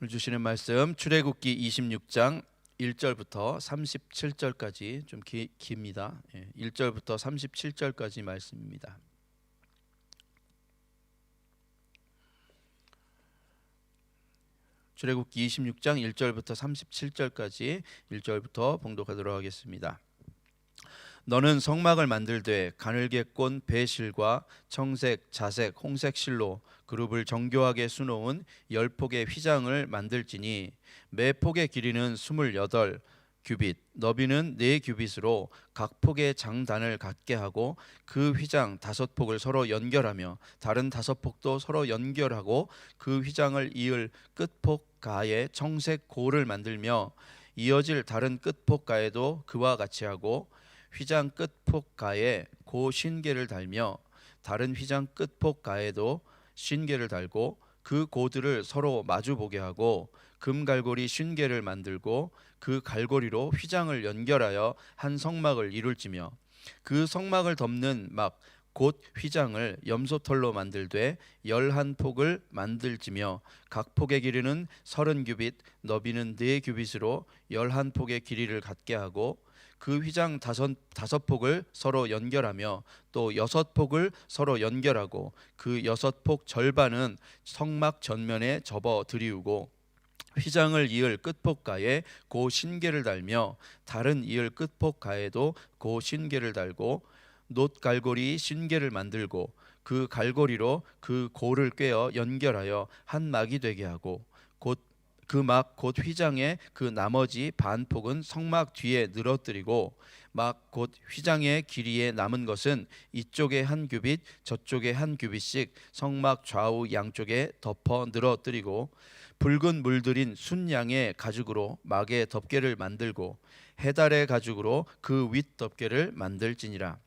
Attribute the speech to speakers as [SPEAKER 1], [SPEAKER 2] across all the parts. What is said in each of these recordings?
[SPEAKER 1] 오늘 주시는 말씀 출애굽기 26장 1절부터 37절까지 좀 기, 깁니다. 예, 1절부터 37절까지 말씀입니다. 출애굽기 26장 1절부터 37절까지 1절부터 봉독하도록 하겠습니다. 너는 성막을 만들되 가늘게 꼰 배실과 청색, 자색, 홍색 실로 그룹을 정교하게 수놓은 열 폭의 휘장을 만들지니 매 폭의 길이는 스물여덟 규빗, 너비는 네 규빗으로 각 폭의 장단을 갖게 하고 그 휘장 다섯 폭을 서로 연결하며 다른 다섯 폭도 서로 연결하고 그 휘장을 이을 끝폭 가에 청색 고를 만들며 이어질 다른 끝폭 가에도 그와 같이 하고 휘장 끝폭 가에 고 신계를 달며 다른 휘장 끝폭 가에도 신계를 달고 그 고들을 서로 마주 보게 하고 금 갈고리 신계를 만들고 그 갈고리로 휘장을 연결하여 한 성막을 이룰지며 그 성막을 덮는 막 곧 휘장을 염소털로 만들되 열한 폭을 만들지며 각 폭의 길이는 서른 규빗 너비는 네 규빗으로 열한 폭의 길이를 갖게 하고 그 휘장 다섯, 다섯 폭을 서로 연결하며 또 여섯 폭을 서로 연결하고 그 여섯 폭 절반은 성막 전면에 접어 들이우고 휘장을 이을 끝폭가에 고 신계를 달며 다른 이을 끝폭가에도 고 신계를 달고 놋 갈고리 신계를 만들고 그 갈고리로 그 고를 꿰어 연결하여 한 막이 되게 하고 곧 그 막 곧 휘장의 그 나머지 반폭은 성막 뒤에 늘어뜨리고 막 곧 휘장의 길이에 남은 것은 이쪽에 한 규빗 저쪽에 한 규빗씩 성막 좌우 양쪽에 덮어 늘어뜨리고 붉은 물들인 순양의 가죽으로 막의 덮개를 만들고 해달의 가죽으로 그 윗 덮개를 만들지니라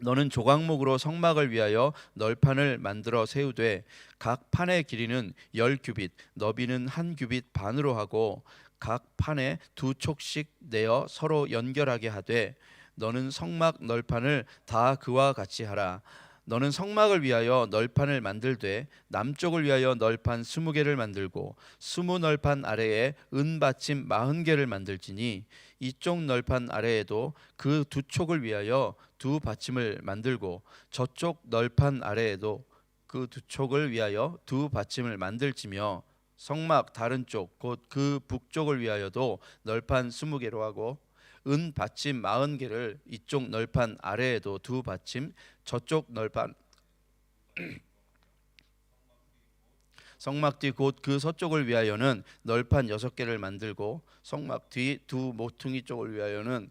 [SPEAKER 1] 너는 조각목으로 성막을 위하여 널판을 만들어 세우되 각 판의 길이는 열 규빗, 너비는 한 규빗 반으로 하고 각 판에 두 촉씩 내어 서로 연결하게 하되 너는 성막 널판을 다 그와 같이 하라. 너는 성막을 위하여 널판을 만들되 남쪽을 위하여 널판 스무 개를 만들고 스무 널판 아래에 은 받침 마흔 개를 만들지니 이쪽 널판 아래에도 그 두 촉을 위하여 두 받침을 만들고 저쪽 널판 아래에도 그 두 촉을 위하여 두 받침을 만들지며 성막 다른 쪽 곧 그 북쪽을 위하여도 널판 스무 개로 하고 은 받침 마흔 개를 이쪽 널판 아래에도 두 받침 저쪽 널판 성막 뒤 곧 그 서쪽을 위하여는 널판 여섯 개를 만들고 성막 뒤 두 모퉁이 쪽을 위하여는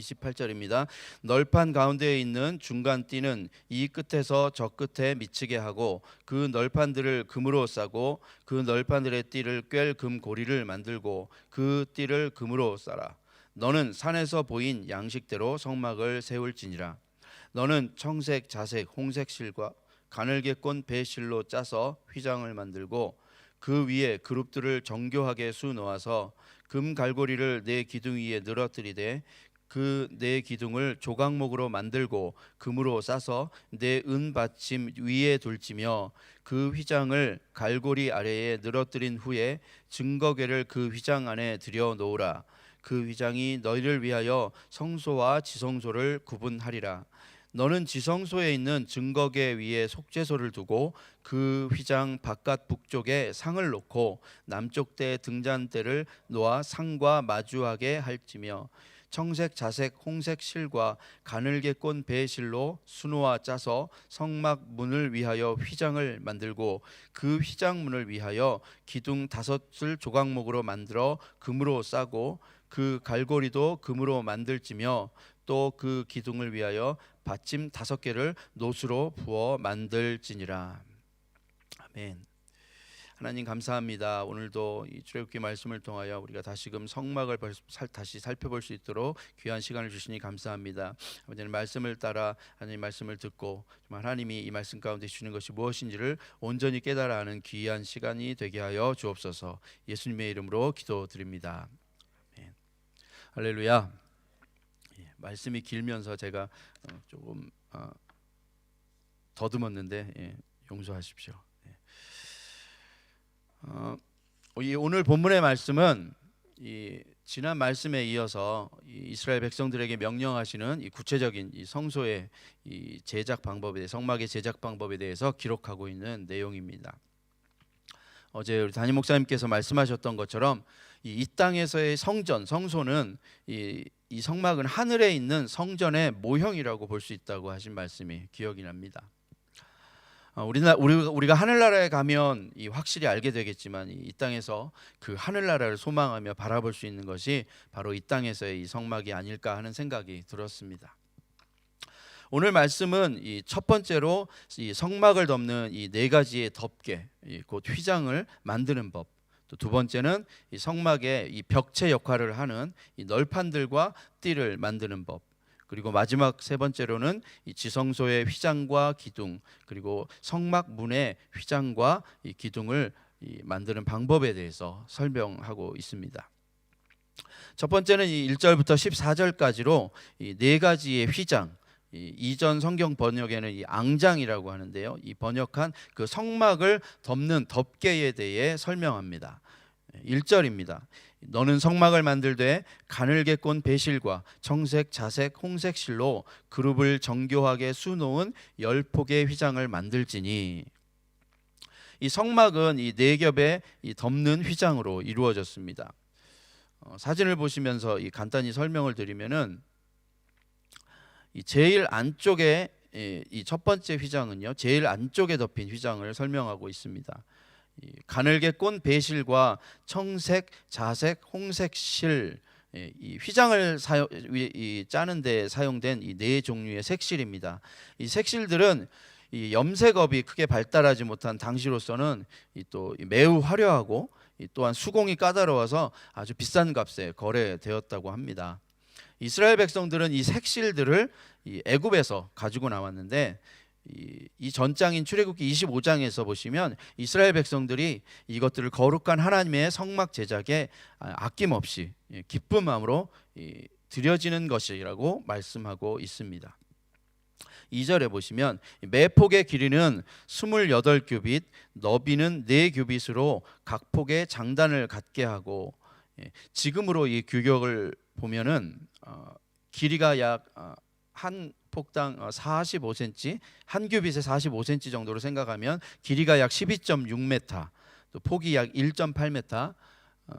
[SPEAKER 1] 28절입니다. 널판 가운데에 있는 중간 띠는 이 끝에서 저 끝에 미치게 하고 그 널판들을 금으로 싸고 그 널판들의 띠를 꿰 금 고리를 만들고 그 띠를 금으로 싸라. 너는 산에서 보인 양식대로 성막을 세울지니라. 너는 청색, 자색, 홍색 실과 가늘게 꼰 배실로 짜서 휘장을 만들고 그 위에 그룹들을 정교하게 수 놓아서 금 갈고리를 네 기둥 위에 늘어뜨리되 그네 기둥을 조각목으로 만들고 금으로 싸서 네은 받침 위에 둘지며 그 휘장을 갈고리 아래에 늘어뜨린 후에 증거궤를 그 휘장 안에 들여 놓으라. 그 휘장이 너희를 위하여 성소와 지성소를 구분하리라. 너는 지성소에 있는 증거궤 위에 속죄소를 두고 그 휘장 바깥 북쪽에 상을 놓고 남쪽 대 등잔대를 놓아 상과 마주하게 할지며 청색, 자색, 홍색 실과 가늘게 꼰 배실로 수놓아 짜서 성막 문을 위하여 휘장을 만들고 그 휘장 문을 위하여 기둥 다섯을 조각목으로 만들어 금으로 싸고 그 갈고리도 금으로 만들지며 또 그 기둥을 위하여 받침 다섯 개를 노수로 부어 만들지니라. 아멘. 하나님 감사합니다. 오늘도 이 출애굽기 말씀을 통하여 우리가 다시금 성막을 다시 살펴볼 수 있도록 귀한 시간을 주시니 감사합니다. 아버지는 말씀을 따라 하나님 말씀을 듣고 하나님이 이 말씀 가운데 주시는 것이 무엇인지를 온전히 깨달아 아는 귀한 시간이 되게 하여 주옵소서. 예수님의 이름으로 기도드립니다. 아멘. 할렐루야. 예, 말씀이 길면서 제가 어, 조금 어, 더듬었는데 예, 용서하십시오. 예. 어, 이 오늘 본문의 말씀은 이 지난 말씀에 이어서 이 이스라엘 백성들에게 명령하시는 이 구체적인 이 성소의 이 제작 방법에 대해 성막의 제작 방법에 대해서 기록하고 있는 내용입니다. 어제 우리 담임 목사님께서 말씀하셨던 것처럼 이, 이 땅에서의 성전 성소는 이, 이 성막은 하늘에 있는 성전의 모형이라고 볼 수 있다고 하신 말씀이 기억이 납니다. 어, 우리나 우리 우리가 하늘나라에 가면 이 확실히 알게 되겠지만 이, 이 땅에서 그 하늘나라를 소망하며 바라볼 수 있는 것이 바로 이 땅에서의 이 성막이 아닐까 하는 생각이 들었습니다. 오늘 말씀은 이 첫 번째로 이 성막을 덮는 이 네 가지의 덮개, 이곧 휘장을 만드는 법. 또 두 번째는 이 성막의 이 벽체 역할을 하는 이 널판들과 띠를 만드는 법. 그리고 마지막 세 번째로는 이 지성소의 휘장과 기둥, 그리고 성막 문의 휘장과 이 기둥을 이 만드는 방법에 대해서 설명하고 있습니다. 첫 번째는 이 1절부터 14절까지로 이 네 가지의 휘장, 이 이전 성경 번역에는 이 앙장이라고 하는데요. 이 번역한 그 성막을 덮는 덮개에 대해 설명합니다. 1절입니다. 너는 성막을 만들되 가늘게 꼰 배실과 청색, 자색, 홍색 실로 그룹을 정교하게 수놓은 열 폭의 휘장을 만들지니 이 성막은 이 네 겹의 이 덮는 휘장으로 이루어졌습니다. 어, 사진을 보시면서 이 간단히 설명을 드리면은 이 제일 안쪽에 이 첫 번째 휘장은요 제일 안쪽에 덮인 휘장을 설명하고 있습니다. 이 가늘게 꼰 배실과 청색, 자색, 홍색 실, 예, 이 휘장을 사용, 이, 이 짜는 데 사용된 이 네 종류의 색실입니다. 이 색실들은 이 염색업이 크게 발달하지 못한 당시로서는 이또 매우 화려하고 이 또한 수공이 까다로워서 아주 비싼 값에 거래되었다고 합니다. 이스라엘 백성들은 이 색실들을 이 애굽에서 가지고 나왔는데 이, 이 전장인 출애굽기 25장에서 보시면 이스라엘 백성들이 이것들을 거룩한 하나님의 성막 제작에 아, 아낌없이 예, 기쁜 마음으로 이, 드려지는 것이라고 말씀하고 있습니다. 2절에 보시면 매 폭의 길이는 28규빗, 너비는 4규빗으로 각 폭의 장단을 갖게 하고 예, 지금으로 이 규격을 보면은 어, 길이가 약 한 폭당 45cm, 한 규빗에 45cm 정도로 생각하면 길이가 약 12.6m, 또 폭이 약 1.8m. 어,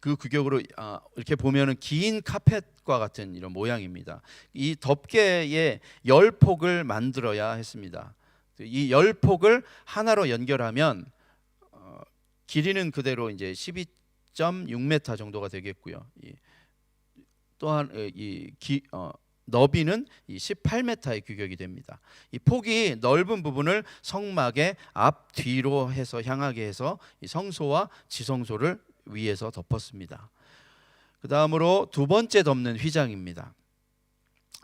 [SPEAKER 1] 그 규격으로 아, 이렇게 보면은 긴 카펫과 같은 이런 모양입니다. 이 덮개에 열 폭을 만들어야 했습니다. 이 열 폭을 하나로 연결하면 어, 길이는 그대로 이제 12.6m 정도가 되겠고요. 이, 또한 이 기, 어, 너비는 이 18m의 규격이 됩니다. 이 폭이 넓은 부분을 성막의 앞 뒤로 해서 향하게 해서 이 성소와 지성소를 위에서 덮었습니다. 그 다음으로 두 번째 덮는 휘장입니다.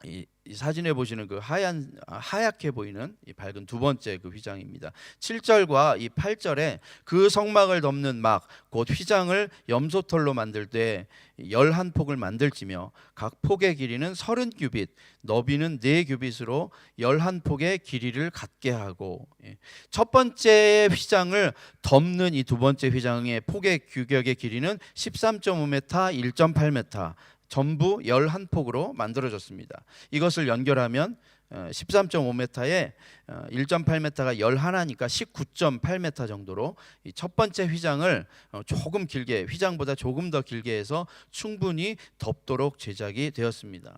[SPEAKER 1] 이, 이 사진에 보시는 그 하얀 아, 하얗게 보이는 이 밝은 두 번째 그 휘장입니다. 7절과 이 8절에 그 성막을 덮는 막 곧 휘장을 염소털로 만들 때 열한 폭을 만들지며 각 폭의 길이는 30규빗, 너비는 4규빗으로 열한 폭의 길이를 갖게 하고 예. 첫 번째 휘장을 덮는 이 두 번째 휘장의 폭의 규격의 길이는 13.5m, 1.8m 전부 11폭으로 만들어졌습니다. 이것을 연결하면 13.5m에 1.8m가 11하니까 19.8m 정도로 이첫 번째 휘장을 어, 조금 길게 휘장보다 조금 더 길게 해서 충분히 덮도록 제작이 되었습니다.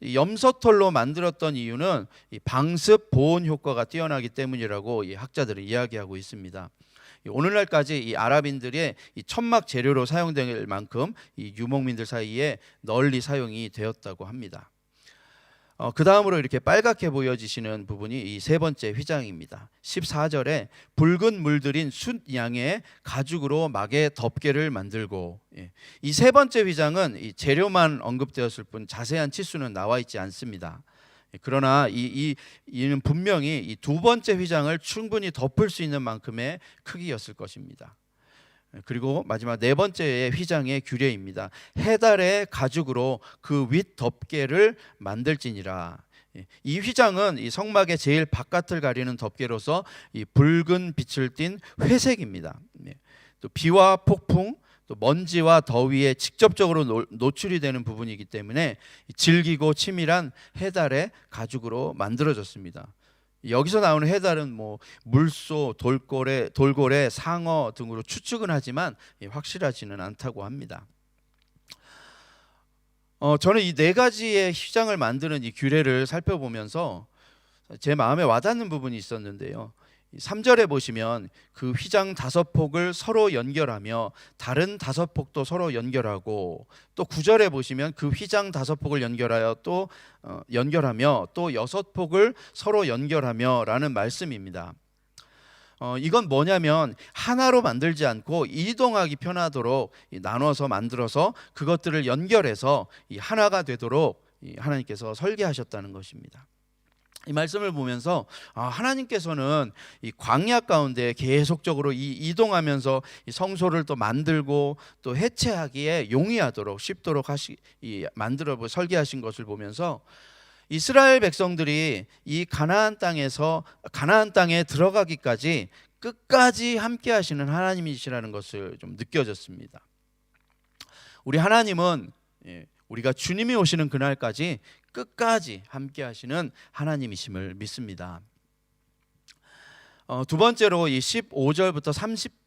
[SPEAKER 1] 이 염소털로 만들었던 이유는 이 방습 보온 효과가 뛰어나기 때문이라고 이 학자들은 이야기하고 있습니다. 이 오늘날까지 이 아랍인들의 이 천막 재료로 사용될 만큼 이 유목민들 사이에 널리 사용이 되었다고 합니다. 어, 그 다음으로 이렇게 빨갛게 보여지시는 부분이 이 세 번째 휘장입니다. 14절에 붉은 물들인 숫 양의 가죽으로 막의 덮개를 만들고 예. 이세 번째 휘장은 이 재료만 언급되었을 뿐 자세한 치수는 나와 있지 않습니다. 예, 그러나 이, 이 이는 분명히 이 두 번째 휘장을 충분히 덮을 수 있는 만큼의 크기였을 것입니다. 예, 그리고 마지막 네 번째의 휘장의 규례입니다. 해달의 가죽으로 그 윗 덮개를 만들지니라. 예, 이 휘장은 이 성막의 제일 바깥을 가리는 덮개로서 이 붉은 빛을 띤 회색입니다. 예, 또 비와 폭풍, 또 먼지와 더위에 직접적으로 노- 노출이 되는 부분이기 때문에 질기고 치밀한 해달의 가죽으로 만들어졌습니다. 여기서 나오는 해달은 뭐 물소, 돌고래, 돌고래, 상어 등으로 추측은 하지만 예, 확실하지는 않다고 합니다. 어, 저는 이 네 가지의 휘장을 만드는 이 규례를 살펴보면서 제 마음에 와닿는 부분이 있었는데요. 3절에 보시면 그 휘장 다섯 폭을 서로 연결하며 다른 다섯 폭도 서로 연결하고 또 9절에 보시면 그 휘장 다섯 폭을 연결하여 또 어, 연결하며 또 여섯 폭을 서로 연결하며라는 말씀입니다. 어, 이건 뭐냐면 하나로 만들지 않고 이동하기 편하도록 이 나눠서 만들어서 그것들을 연결해서 이 하나가 되도록 이 하나님께서 설계하셨다는 것입니다. 이 말씀을 보면서 아, 하나님께서는 이 광야 가운데 계속적으로 이 이동하면서 이 성소를 또 만들고 또 해체하기에 용이하도록 쉽도록 하시 이 만들어 보- 설계하신 것을 보면서 이스라엘 백성들이 이 가나안 땅에서 가나안 땅에 들어가기까지 끝까지 함께 하시는 하나님이시라는 것을 좀 느껴졌습니다. 우리 하나님은 예, 우리가 주님이 오시는 그날까지 끝까지 함께 하시는 하나님이심을 믿습니다. 어, 두 번째로 이 15절부터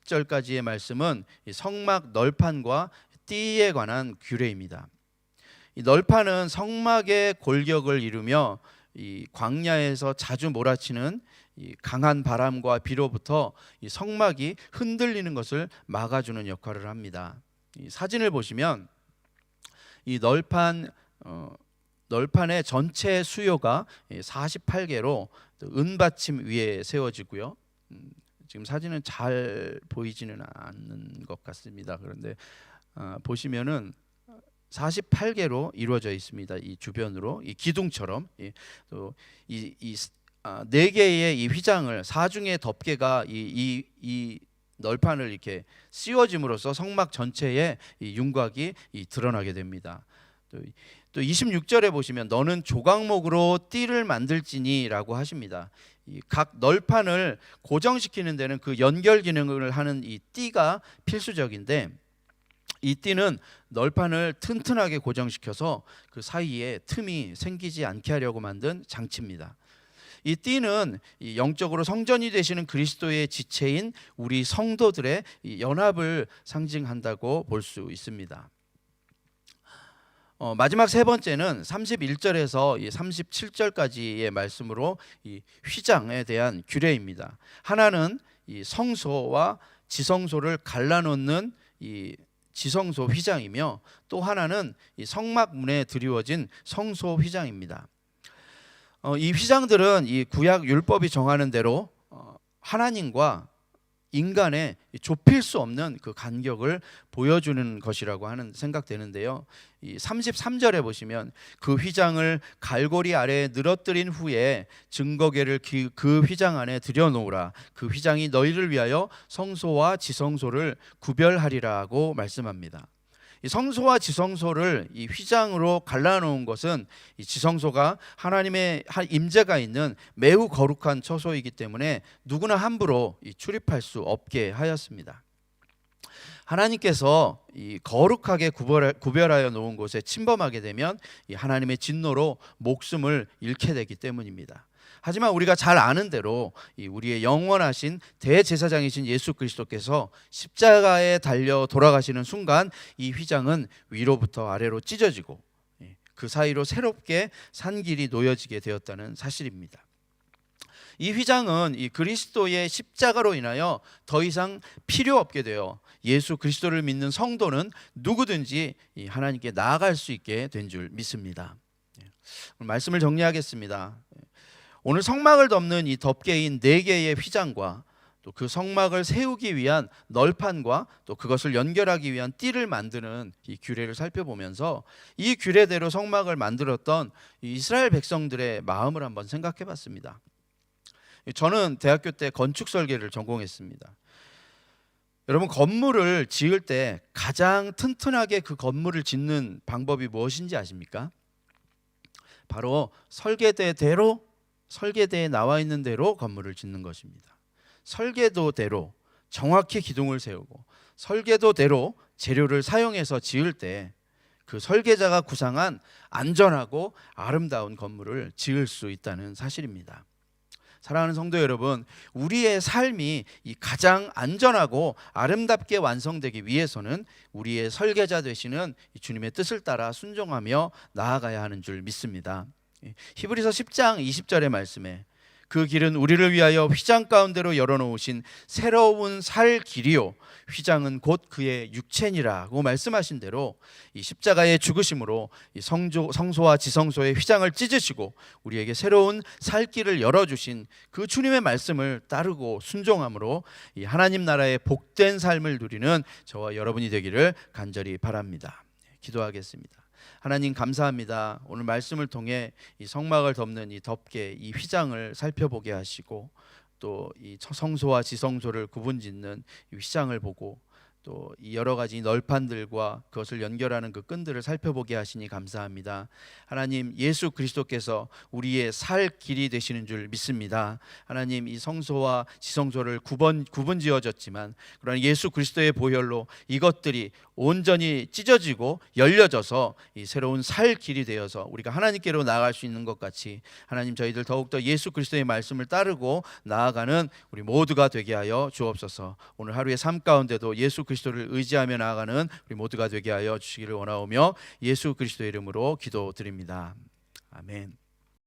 [SPEAKER 1] 30절까지의 말씀은 이 성막 널판과 띠에 관한 규례입니다. 이 널판은 성막의 골격을 이루며 이 광야에서 자주 몰아치는 이 강한 바람과 비로부터 이 성막이 흔들리는 것을 막아주는 역할을 합니다. 이 사진을 보시면 이 널판 어, 널판의 전체 수요가 48개로 은받침 위에 세워지고요. 음, 지금 사진은 잘 보이지는 않는 것 같습니다. 그런데 아, 보시면은 48개로 이루어져 있습니다. 이 주변으로 이 기둥처럼 또이이 아, 네 개의 이 휘장을 사중의 덮개가 이이이 널판을 이렇게 씌워짐으로써 성막 전체에 이 윤곽이 이 드러나게 됩니다. 또, 이- 또 26절에 보시면 너는 조각목으로 띠를 만들지니라고 하십니다. 이각 널판을 고정시키는 데는 그 연결 기능을 하는 이 띠가 필수적인데 이 띠는 널판을 튼튼하게 고정시켜서 그 사이에 틈이 생기지 않게 하려고 만든 장치입니다. 이 띠는 이 영적으로 성전이 되시는 그리스도의 지체인 우리 성도들의 이 연합을 상징한다고 볼 수 있습니다. 어, 마지막 세 번째는 31절에서 37절까지의 말씀으로 이 휘장에 대한 규례입니다. 하나는 이 성소와 지성소를 갈라놓는 이 지성소 휘장이며 또 하나는 이 성막 문에 드리워진 성소 휘장입니다. 어, 이 휘장들은 이 구약 율법이 정하는 대로 어, 하나님과 인간의 이 좁힐 수 없는 그 간격을 보여주는 것이라고 하는 생각되는데요. 이 33절에 보시면 그 휘장을 갈고리 아래에 늘어뜨린 후에 증거계를 기- 그 휘장 안에 들여놓으라. 그 휘장이 너희를 위하여 성소와 지성소를 구별하리라고 말씀합니다. 이 성소와 지성소를 이 휘장으로 갈라놓은 것은 이 지성소가 하나님의 하- 임재가 있는 매우 거룩한 처소이기 때문에 누구나 함부로 이 출입할 수 없게 하였습니다. 하나님께서 이 거룩하게 구별하- 구별하여 놓은 곳에 침범하게 되면 이 하나님의 진노로 목숨을 잃게 되기 때문입니다. 하지만 우리가 잘 아는 대로 이 우리의 영원하신 대제사장이신 예수 그리스도께서 십자가에 달려 돌아가시는 순간 이 휘장은 위로부터 아래로 찢어지고 예, 그 사이로 새롭게 산 길이 놓여지게 되었다는 사실입니다. 이 휘장은 이 그리스도의 십자가로 인하여 더 이상 필요 없게 되어 예수 그리스도를 믿는 성도는 누구든지 이 하나님께 나아갈 수 있게 된 줄 믿습니다. 예. 말씀을 정리하겠습니다. 오늘 성막을 덮는 이 덮개인 네 개의 휘장과 또 그 성막을 세우기 위한 널판과 또 그것을 연결하기 위한 띠를 만드는 이 규례를 살펴보면서 이 규례대로 성막을 만들었던 이 이스라엘 백성들의 마음을 한번 생각해 봤습니다. 저는 대학교 때 건축 설계를 전공했습니다. 여러분 건물을 지을 때 가장 튼튼하게 그 건물을 짓는 방법이 무엇인지 아십니까? 바로 설계대대로 설계대에 나와 있는 대로 건물을 짓는 것입니다. 설계도대로 정확히 기둥을 세우고 설계도대로 재료를 사용해서 지을 때 그 설계자가 구상한 안전하고 아름다운 건물을 지을 수 있다는 사실입니다. 사랑하는 성도 여러분, 우리의 삶이 이 가장 안전하고 아름답게 완성되기 위해서는 우리의 설계자 되시는 이 주님의 뜻을 따라 순종하며 나아가야 하는 줄 믿습니다. 예, 히브리서 10장 20절의 말씀에 그 길은 우리를 위하여 휘장 가운데로 열어놓으신 새로운 살 길이요 휘장은 곧 그의 육체니라고 말씀하신 대로 이 십자가의 죽으심으로 이 성조, 성소와 지성소의 휘장을 찢으시고 우리에게 새로운 살 길을 열어주신 그 주님의 말씀을 따르고 순종함으로 이 하나님 나라의 복된 삶을 누리는 저와 여러분이 되기를 간절히 바랍니다. 기도하겠습니다. 하나님 감사합니다. 오늘 말씀을 통해 이 성막을 덮는 이 덮개, 이 휘장을 살펴보게 하시고 또 이 성소와 지성소를 구분짓는 이 휘장을 보고 또이 여러 가지 널판들과 그것을 연결하는 그 끈들을 살펴보게 하시니 감사합니다. 하나님 예수 그리스도께서 우리의 살 길이 되시는 줄 믿습니다. 하나님 이 성소와 지성소를 구분 구분 지어졌지만 그러나 예수 그리스도의 보혈로 이것들이 온전히 찢어지고 열려져서 이 새로운 살 길이 되어서 우리가 하나님께로 나아갈 수 있는 것 같이 하나님 저희들 더욱더 예수 그리스도의 말씀을 따르고 나아가는 우리 모두가 되게 하여 주옵소서. 오늘 하루의 삶 가운데도 예수 그리스도를 의지하며 나아가는 우리 모두가 되게 하여 주시기를 원하오며 예수 그리스도의 이름으로 기도드립니다. 아멘.